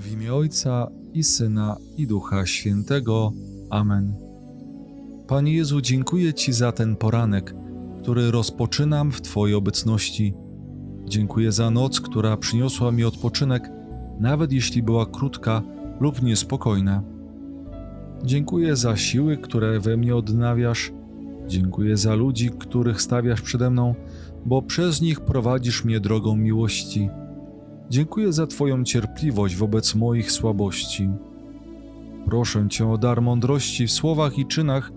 W imię Ojca i Syna i Ducha Świętego. Amen. Panie Jezu, dziękuję Ci za ten poranek, który rozpoczynam w Twojej obecności. Dziękuję za noc, która przyniosła mi odpoczynek, nawet jeśli była krótka lub niespokojna. Dziękuję za siły, które we mnie odnawiasz. Dziękuję za ludzi, których stawiasz przede mną, bo przez nich prowadzisz mnie drogą miłości. Dziękuję za Twoją cierpliwość wobec moich słabości. Proszę Cię o dar mądrości w słowach i czynach,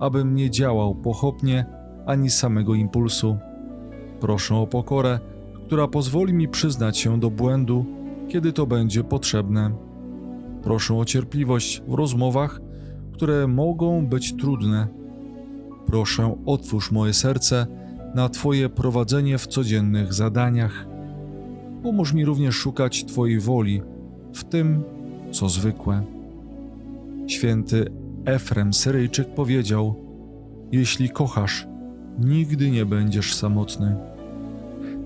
abym nie działał pochopnie ani samego impulsu. Proszę o pokorę, która pozwoli mi przyznać się do błędu, kiedy to będzie potrzebne. Proszę o cierpliwość w rozmowach, które mogą być trudne. Proszę, otwórz moje serce na Twoje prowadzenie w codziennych zadaniach. Pomóż mi również szukać Twojej woli w tym, co zwykłe. Święty Efrem Syryjczyk powiedział: Jeśli kochasz, nigdy nie będziesz samotny.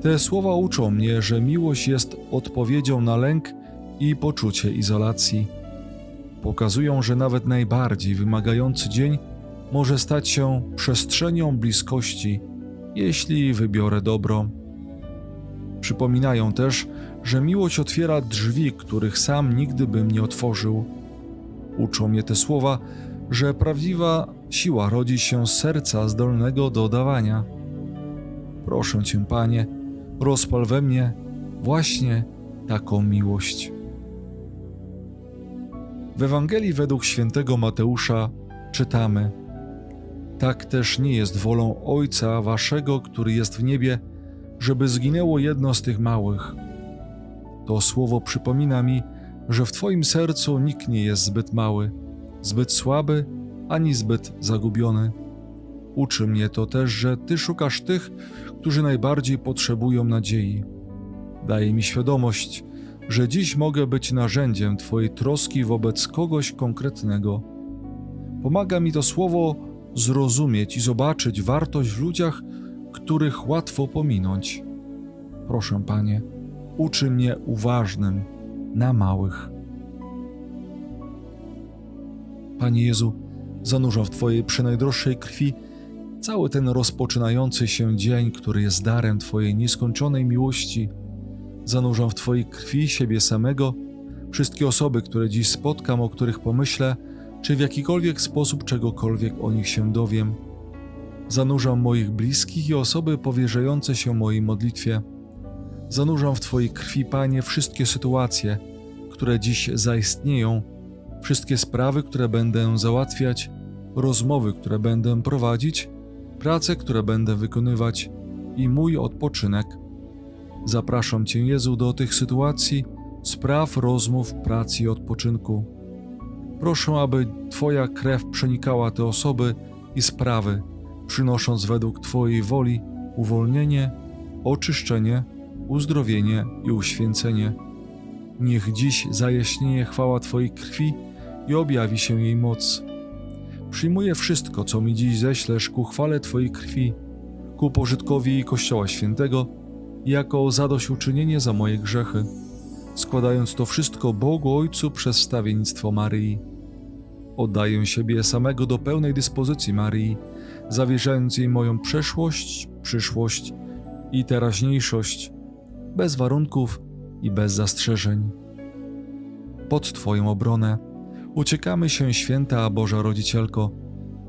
Te słowa uczą mnie, że miłość jest odpowiedzią na lęk i poczucie izolacji. Pokazują, że nawet najbardziej wymagający dzień może stać się przestrzenią bliskości, jeśli wybiorę dobro. Przypominają też, że miłość otwiera drzwi, których sam nigdy bym nie otworzył. Uczą mnie te słowa, że prawdziwa siła rodzi się z serca zdolnego do dawania. Proszę Cię, Panie, rozpal we mnie właśnie taką miłość. W Ewangelii według świętego Mateusza czytamy: Tak też nie jest wolą Ojca Waszego, który jest w niebie, żeby zginęło jedno z tych małych. To słowo przypomina mi, że w Twoim sercu nikt nie jest zbyt mały, zbyt słaby ani zbyt zagubiony. Uczy mnie to też, że Ty szukasz tych, którzy najbardziej potrzebują nadziei. Daje mi świadomość, że dziś mogę być narzędziem Twojej troski wobec kogoś konkretnego. Pomaga mi to słowo zrozumieć i zobaczyć wartość w ludziach, których łatwo pominąć. Proszę, Panie, uczy mnie uważnym na małych. Panie Jezu, zanurzam w Twojej przenajdroższej krwi cały ten rozpoczynający się dzień, który jest darem Twojej nieskończonej miłości. Zanurzam w Twojej krwi siebie samego, wszystkie osoby, które dziś spotkam, o których pomyślę, czy w jakikolwiek sposób czegokolwiek o nich się dowiem. Zanurzam moich bliskich i osoby powierzające się mojej modlitwie. Zanurzam w Twojej krwi, Panie, wszystkie sytuacje, które dziś zaistnieją, wszystkie sprawy, które będę załatwiać, rozmowy, które będę prowadzić, prace, które będę wykonywać i mój odpoczynek. Zapraszam Cię, Jezu, do tych sytuacji, spraw, rozmów, pracy i odpoczynku. Proszę, aby Twoja krew przenikała te osoby i sprawy, przynosząc według Twojej woli uwolnienie, oczyszczenie, uzdrowienie i uświęcenie. Niech dziś zajaśnieje chwała Twojej krwi i objawi się jej moc. Przyjmuję wszystko, co mi dziś ześlesz ku chwale Twojej krwi, ku pożytkowi Kościoła Świętego, jako zadośćuczynienie za moje grzechy, składając to wszystko Bogu Ojcu przez wstawiennictwo Maryi. Oddaję siebie samego do pełnej dyspozycji Maryi, zawierzając jej moją przeszłość, przyszłość i teraźniejszość, bez warunków i bez zastrzeżeń. Pod Twoją obronę uciekamy się, święta Boża Rodzicielko,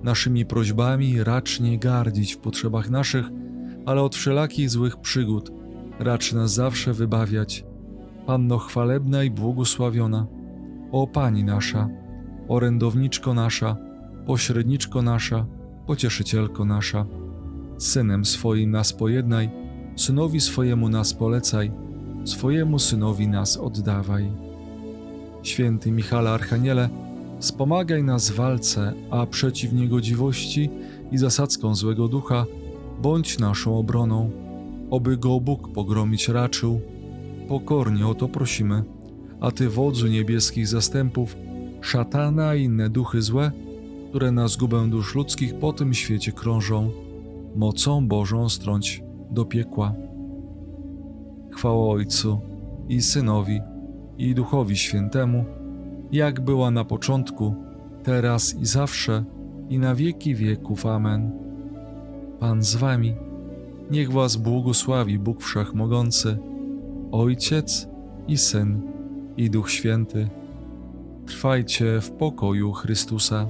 naszymi prośbami racz nie gardzić w potrzebach naszych, ale od wszelakich złych przygód racz nas zawsze wybawiać. Panno chwalebna i błogosławiona, o Pani nasza, orędowniczko nasza, pośredniczko nasza, pocieszycielko nasza. Synem swoim nas pojednaj, synowi swojemu nas polecaj, swojemu synowi nas oddawaj. Święty Michale Archaniele, wspomagaj nas w walce, a przeciw niegodziwości i zasadzką złego ducha bądź naszą obroną, oby go Bóg pogromić raczył. Pokornie o to prosimy, a Ty wodzu niebieskich zastępów, szatana i inne duchy złe, które na zgubę dusz ludzkich po tym świecie krążą, mocą Bożą strąć do piekła. Chwała Ojcu i Synowi i Duchowi Świętemu, jak była na początku, teraz i zawsze, i na wieki wieków. Amen. Pan z wami, niech was błogosławi Bóg Wszechmogący, Ojciec i Syn i Duch Święty. Trwajcie w pokoju Chrystusa.